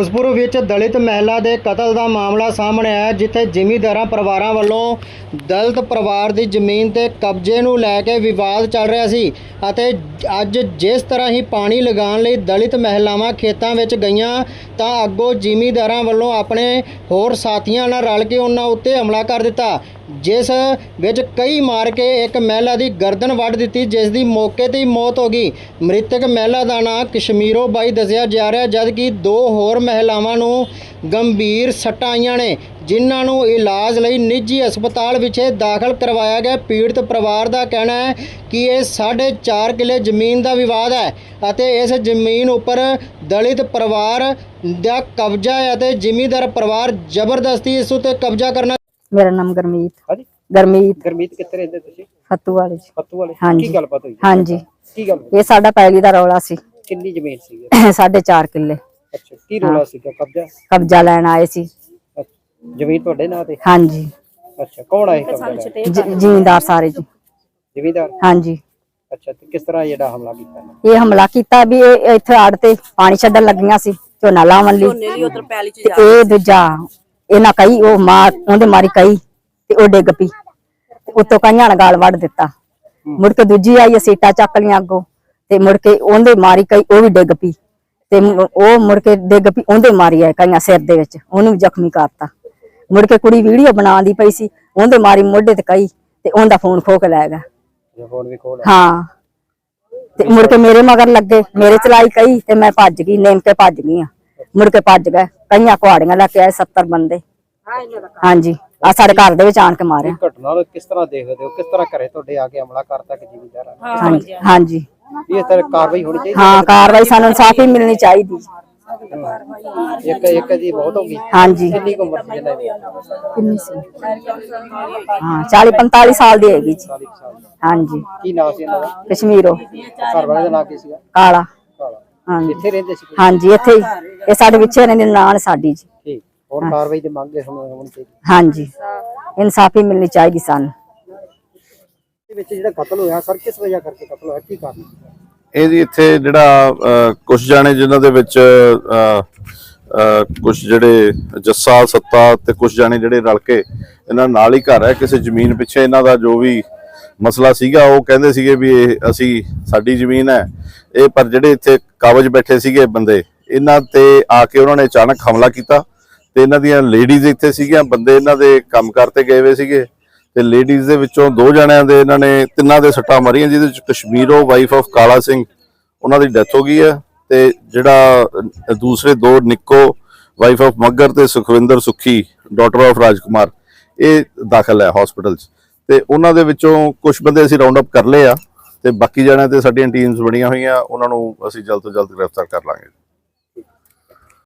ਫਿਰੋਜ਼ਪੁਰ ਵਿੱਚ ਦਲਿਤ ਮਹਿਲਾ ਦੇ ਕਤਲ ਦਾ ਮਾਮਲਾ ਸਾਹਮਣੇ ਆਇਆ, ਜਿੱਥੇ ਜ਼ਿਮੀਂਦਾਰਾਂ ਪਰਿਵਾਰਾਂ ਵੱਲੋਂ ਦਲਿਤ ਪਰਿਵਾਰ ਦੀ ਜ਼ਮੀਨ ਤੇ ਕਬਜ਼ੇ ਨੂੰ ਲੈ ਕੇ ਵਿਵਾਦ ਚੱਲ ਰਿਹਾ ਸੀ ਅਤੇ ਅੱਜ ਜਿਸ ਤਰ੍ਹਾਂ ਹੀ ਪਾਣੀ ਲਗਾਉਣ ਲਈ ਦਲਿਤ ਮਹਿਲਾਵਾਂ ਖੇਤਾਂ ਵਿੱਚ ਗਈਆਂ, ਤਾਂ ਅੱਗੋਂ ਜ਼ਿਮੀਂਦਾਰਾਂ ਵੱਲੋਂ ਆਪਣੇ ਹੋਰ ਸਾਥੀਆਂ ਨਾਲ ਰਲ ਕੇ ਉਹਨਾਂ ਉੱਤੇ ਹਮਲਾ ਕਰ ਦਿੱਤਾ, ਜਿਸ ਵਿੱਚ ਕਈ ਮਾਰ ਕੇ ਇੱਕ ਮਹਿਲਾ ਦੀ ਗਰਦਨ ਵੱਢ ਦਿੱਤੀ, ਜਿਸ ਦੀ ਮੌਕੇ ਤੇ ਹੀ ਮੌਤ ਹੋ ਗਈ। ਮ੍ਰਿਤਕ ਮਹਿਲਾ ਦਾ ਨਾਂ ਕਸ਼ਮੀਰੋ ਬਾਈ ਦੱਸਿਆ ਜਾ ਰਿਹਾ, ਜਦਕਿ ਦੋ ਹੋਰ ਮਹਿਲਾਵਾਂ ਨੂੰ ਗੰਭੀਰ ਸੱਟਾਂ ਆਈਆਂ ਨੇ ਜਿਨ੍ਹਾਂ ਨੂੰ ਇਲਾਜ ਲਈ ਨਿੱਜੀ ਹਸਪਤਾਲ ਵਿਖੇ ਦਾਖਲ ਕਰਵਾਇਆ ਗਿਆ। ਪੀੜਤ ਪਰਿਵਾਰ ਦਾ ਕਹਿਣਾ ਹੈ ਕਿ ਇਹ 4.5 ਕਿੱਲੇ ਜ਼ਮੀਨ ਦਾ ਵਿਵਾਦ ਹੈ ਅਤੇ ਇਸ ਜ਼ਮੀਨ ਉੱਪਰ ਦਲਿਤ ਪਰਿਵਾਰ ਦਾ ਕਬਜ਼ਾ ਹੈ ਅਤੇ ਜ਼ਿਮੀਂਦਾਰ ਪਰਿਵਾਰ ਜ਼ਬਰਦਸਤੀ ਇਸ ਉੱਤੇ ਕਬਜ਼ਾ ਕਰਨਾ ਮੇਰਾ ਨਾਮ ਗਰਮੀਤ। ਹਾਂਜੀ। ਗਰਮੀਤ। ਗਰਮੀਤ ਕਿੱਥੇ ਰਹਿੰਦੇ ਤੁਸੀਂ? ਫੱਤੂ ਵਾਲੇ ਚ। ਫੱਤੂ ਵਾਲੇ। ਕੀ ਗੱਲਬਾਤ ਹੋਈ? ਹਾਂਜੀ। ਕੀ ਗੱਲ? ਇਹ ਸਾਡਾ ਪੈਲੀ ਦਾ ਰੌਲਾ ਸੀ। ਕਿੰਨੀ ਜ਼ਮੀਨ ਸੀ ਸਾਢੇ ਚਾਰ ਕਿੱਲੇ। ਅੱਛਾ ਕੀ ਰੋਲਾ ਸੀਗਾ ਕਬਜ਼ਾ? ਕਬਜ਼ਾ ਲੈਣ ਆਏ ਸੀ। ਅੱਛਾ, ਜ਼ਮੀਨ ਤੁਹਾਡੇ ਨਾਂ ਤੇ? ਹਾਂਜੀ। ਅੱਛਾ ਕੌਣ ਆਏ ਕਬਜ਼ਾ ਲੈਣ? ਜ- ਜ਼ਿਮੀਂਦਾਰ ਸਾਰੇ ਜੀ। ਜ਼ਿਮੀਂਦਾਰ? ਹਾਂਜੀ। ਅੱਛਾ ਤੇ ਕਿਸ ਤਰ੍ਹਾਂ ਜਿਹੜਾ ਹਮਲਾ ਕੀਤਾ? ਇਹਨਾਂ? ਇਹ ਹਮਲਾ ਕੀਤਾ ਵੀ ਇਹ ਇੱਥੇ ਆੜ ਤੇ ਪਾਣੀ ਛੱਡਣ ਲੱਗੀਆਂ ਸੀ ਝੋਨਾ ਲਾਉਣ ਲਈ। ਤੇ ਇਹ ਦੂਜਾ ਇਹਨਾਂ ਕਈ ਉਹ ਮਾਰ ਉਹਦੇ ਮਾਰੀ ਕਈ ਤੇ ਉਹ ਡਿੱਗ ਪਈ। ਤੇ ਉੱਤੋਂ ਕਈਆਂ ਨੇ ਗਾਲ ਵੱਢ ਦਿੱਤਾ। ਮੁੜ ਕੇ ਦੂਜੀ ਆਈ ਸੀਟਾਂ ਚੱਕ ਲੀਆਂ ਅੱਗੋਂ। ਤੇ ਮੁੜ ਕੇ ਉਹਦੇ ਮਾਰੀ ਕਈ ਉਹ ਵੀ ਡਿੱਗ ਪਈ। ਤੇ ਮੁ- ਉਹ ਮੁੜ ਕੇ ਡਿੱਗ ਪਈ ਉਹਦੇ ਮਾਰੀ ਆ ਕਈਆਂ ਸਿਰ ਦੇ ਵਿੱਚ ਉਹਨੂੰ ਜ਼ਖਮੀ ਕਰਤਾ। ਮੁੜ ਕੇ ਕੁੜੀ ਵੀਡੀਓ ਬਣਾਉਂਦੀ ਪਈ ਸੀ ਉਹਦੇ ਮਾਰੀ ਮੋਢੇ ਤੇ ਕਈ ਤੇ ਉਹਦਾ ਫੋਨ ਖੋ ਕੇ ਲੈ ਗਿਆ। ਜੇ ਫੋਨ ਵੀ ਖੋਲ ਹਾਂ। ਤੇ ਮੁੜ ਕੇ ਮੇਰੇ ਮਗਰ ਲੱਗੇ ਮੇਰੇ ਚਲਾਈ ਕਈ ਤੇ ਮੈਂ ਭੱਜ ਗਈ ਨੇਮ ਕੇ ਭੱਜ ਗਈ ਆ ਮੁੜ ਕੇ ਭੱਜ ਗਏ ਕਈਆਂ ਕੁਹਾੜੀਆਂ ਲੈ ਕੇ ਆਏ 70 ਬੰਦੇ। ਹਾਂਜੀ ਆ ਸਾਡੇ ਘਰ ਦੇ ਵਿੱਚ ਆਣ ਕੇ ਮਾਰਿਆ। ਇਹ ਘਟਨਾ ਨੂੰ ਕਿਸ ਤਰ੍ਹਾਂ ਦੇਖਦੇ ਹੋ? ਕਿਸ ਤਰ੍ਹਾਂ ਘਰੇ ਤੁਹਾਡੇ ਆ ਕੇ ਹਮਲਾ ਕਰਤਾ ਕਿ ਜ਼ਿਮੀਂਦਾਰਾਂ ਹਾਂਜੀ ਹਾਂਜੀ। ਇਹ ਤਰ੍ਹਾਂ ਕਾਰਵਾਈ ਹੋਣੀ ਚਾਹੀਦੀ ਹਾਂ। ਕਾਰਵਾਈ ਸਾਨੂੰ ਇਨਸਾਫੀ ਮਿਲਣੀ ਚਾਹੀਦੀ। ਇੱਕ ਇੱਕ ਦੀ ਬਹੁਤ ਹੋ ਗਈ। ਹਾਂਜੀ। ਕਿੰਨੀ ਕੁ ਉਮਰ ਸੀ ਕਿੰਨੀ ਸੀ? ਹਾਂ 40 45 ਸਾਲ ਦੀ ਹੈਗੀ ਜੀ। 40 ਸਾਲ ਦੀ। ਹਾਂਜੀ। ਕੀ ਨਾਮ ਸੀ ਇਹਨਾਂ ਦਾ? ਕਸ਼ਮੀਰੋ। ਘਰ ਵਾਲੇ ਦਾ ਨਾਮ ਕੀ ਸੀਗਾ? ਕਾਲਾ। ਕਾਲਾ। ਹਾਂਜੀ। ਕਿੱਥੇ ਰਹਿੰਦੇ ਸੀ ਹਾਂਜੀ ਇੱਥੇ ਹੀ। ਇਹ ਸਾਡੇ ਪਿੱਛੇ ਨੇ ਨਾਨ ਸਾਡੀ ਜੀ। ਠੀਕ। ਹੋਰ ਕਾਰਵਾਈ ਦੀ ਮੰਗ ਹੈ ਹੁਣ ਹੋਣੀ ਚਾਹੀਦੀ। ਹਾਂਜੀ। ਇਨਸਾਫੀ ਮਿਲਣੀ ਚਾਹੀਦੀ ਸਾਨੂੰ। ਵਿੱਚ ਜਿਹੜਾ ਕਤਲ ਹੋਇਆ, ਸਰ, ਕਿਸ ਵਜ੍ਹਾ ਕਰਕੇ ਕਤਲ ਹੋਇਆ? ਕੀ ਕਾਰਨ? ਇਹ ਜੀ ਇੱਥੇ ਜਿਹੜਾ ਕੁਝ ਜਾਣੇ ਜਿਨ੍ਹਾਂ ਦੇ ਵਿੱਚ ਕੁਝ ਜਿਹੜੇ ਜੱਸਾ, ਸੱਤਾ ਤੇ ਕੁਝ ਜਾਣੇ ਜਿਹੜੇ ਰਲ ਕੇ ਇਹਨਾਂ ਨਾਲ ਹੀ ਘਰ ਹੈ, ਕਿਸੇ ਜ਼ਮੀਨ ਪਿੱਛੇ ਇਹਨਾਂ ਦਾ ਜੋ ਵੀ ਮਸਲਾ ਸੀਗਾ, ਉਹ ਕਹਿੰਦੇ ਸੀਗੇ ਵੀ ਇਹ ਅਸੀਂ, ਸਾਡੀ ਜ਼ਮੀਨ ਹੈ। ਇਹ ਪਰ ਜਿਹੜੇ ਇੱਥੇ ਕਾਬਜ ਬੈਠੇ ਸੀਗੇ ਬੰਦੇ, ਇਹਨਾਂ ਤੇ ਆ ਕੇ ਉਹਨਾਂ ਨੇ ਅਚਾਨਕ ਹਮਲਾ ਕੀਤਾ ਤੇ ਇਹਨਾਂ ਦੀਆਂ ਲੇਡੀਜ਼ ਇੱਥੇ ਸੀਗੀਆਂ, ਬੰਦੇ ਇਹਨਾਂ ਦੇ ਕੰਮ ਕਰਤੇ ਗਏ ਹੋਏ ਸੀਗੇ। ਤੇ ਲੇਡੀਜ਼ ਦੇ ਵਿੱਚੋਂ ਦੋ ਜਣਿਆਂ ਦੇ ਇਹਨਾਂ ਨੇ ਤਿੰਨਾਂ ਦੇ ਸੱਟਾਂ ਮਾਰੀਆਂ, ਜਿਹਦੇ ਵਿੱਚ ਕਸ਼ਮੀਰੋ ਵਾਈਫ ਆਫ ਕਾਲਾ ਸਿੰਘ, ਉਹਨਾਂ ਦੀ ਡੈਥ ਹੋ ਗਈ ਹੈ ਤੇ ਜਿਹੜਾ ਦੂਸਰੇ ਦੋ ਨਿੱਕੋ ਵਾਈਫ ਆਫ ਮੱਗਰ ਤੇ ਸੁਖਵਿੰਦਰ ਸੁਖੀ ਡਾਟਰ ਆਫ ਰਾਜਕੁਮਾਰ, ਇਹ ਦਾਖਲ ਹੈ ਹਸਪੀਟਲ 'ਚ। ਤੇ ਉਹਨਾਂ ਦੇ ਵਿੱਚੋਂ ਕੁਝ ਬੰਦੇ ਅਸੀਂ ਰਾਉਂਡ ਅਪ ਕਰ ਲਏ ਆ ਤੇ ਬਾਕੀ ਜਣਿਆਂ ਤੇ ਸਾਡੀਆਂ ਟੀਮਸ ਬਣੀਆਂ ਹੋਈਆਂ, ਉਹਨਾਂ ਨੂੰ ਅਸੀਂ ਜਲਦ ਤੋਂ ਜਲਦ ਗ੍ਰਿਫਤਾਰ ਕਰ ਲਾਂਗੇ।